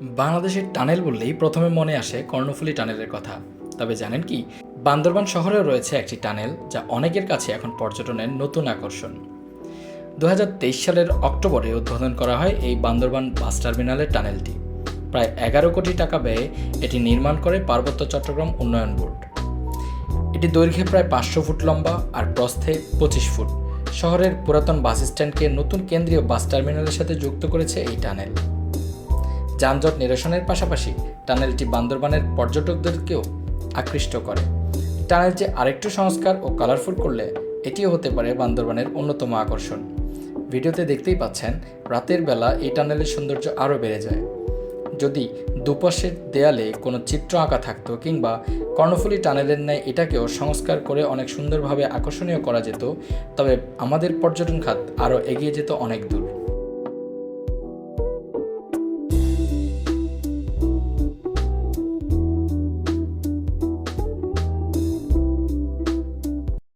বাংলাদেশের টানেল বললেই প্রথমে মনে আসে কর্ণফুলী টানেলের কথা। তবে জানেন কি, বান্দরবান শহরেও রয়েছে একটি টানেল যা অনেকের কাছে এখন পর্যটনের নতুন আকর্ষণ। দু হাজার তেইশ সালের অক্টোবরে উদ্বোধন করা হয় এই বান্দরবান বাস টার্মিনালের টানেলটি। প্রায় এগারো কোটি টাকা ব্যয়ে এটি নির্মাণ করে পার্বত্য চট্টগ্রাম উন্নয়ন বোর্ড। এটি দৈর্ঘ্যে প্রায় পাঁচশো ফুট লম্বা আর প্রস্থে পঁচিশ ফুট। শহরের পুরাতন বাস স্ট্যান্ডকে নতুন কেন্দ্রীয় বাস টার্মিনালের সাথে যুক্ত করেছে এই টানেল। যানজট নিরসনের পাশাপাশি টানেলটি বান্দরবানের পর্যটকদেরকেও আকৃষ্ট করে। টানেলটি আরেকটু সংস্কার ও কালারফুল করলে এটিও হতে পারে বান্দরবানের অন্যতম আকর্ষণ। ভিডিওতে দেখতেই পাচ্ছেন, রাতের বেলা এই টানেলের সৌন্দর্য আরও বেড়ে যায়। যদি দুপাশের দেয়ালে কোনো চিত্র আঁকা থাকতো কিংবা কর্ণফুলী টানেলের ন্যায় এটাকেও সংস্কার করে অনেক সুন্দরভাবে আকর্ষণীয় করা যেত, তবে আমাদের পর্যটন খাত আরও এগিয়ে যেত অনেক দূর।